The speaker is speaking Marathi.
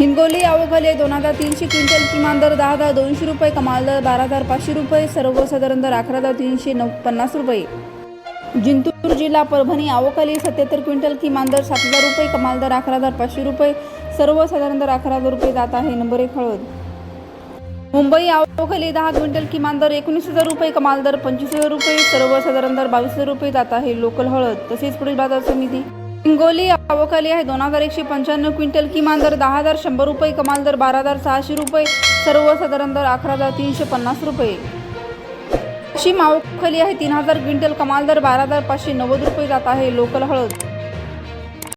हिंगोली अवघले दोन हजार तीनशे क्विंटल किमान दर दहा हजार दोनशे रुपये कमाल दर बारा हजार पाचशे रुपये सर्वसाधारण दर अकरा हजार तीनशे नऊ पन्नास रुपये. जिंतूर जिल्हा परभणी अवकाली सत्याहत्तर क्विंटल किमान दर सात हजार रुपये कमाल दर अकरा हजार पाचशे रुपये. सर्वसाधारण दर अकरा हजार रुपये जात आहे. नंबर एक हळद. मुंबई आवखाली दहा क्विंटल किमान दर एकोणीस हजार रुपये कमाल दर पंचवीस हजार रुपये. सर्वसाधारण दर बावीस हजार रुपये जात आहे. लोकल हळद. तसेच पुढील बाजार समिती. हिंगोली अवकाली आहे. दोन हजार एकशे पंच्याण्णव क्विंटल किमान दर दहा हजार शंभर रुपये कमाल दर बारा हजार सहाशे रुपये सर्वसाधारण दर अकरा हजार तीनशे पन्नास रुपये. पश्चिम मावखाली आहे. तीन हजार क्विंटल कमाल दर बारा हजार पाचशे नव्वद रुपये जात आहे लोकल हळद.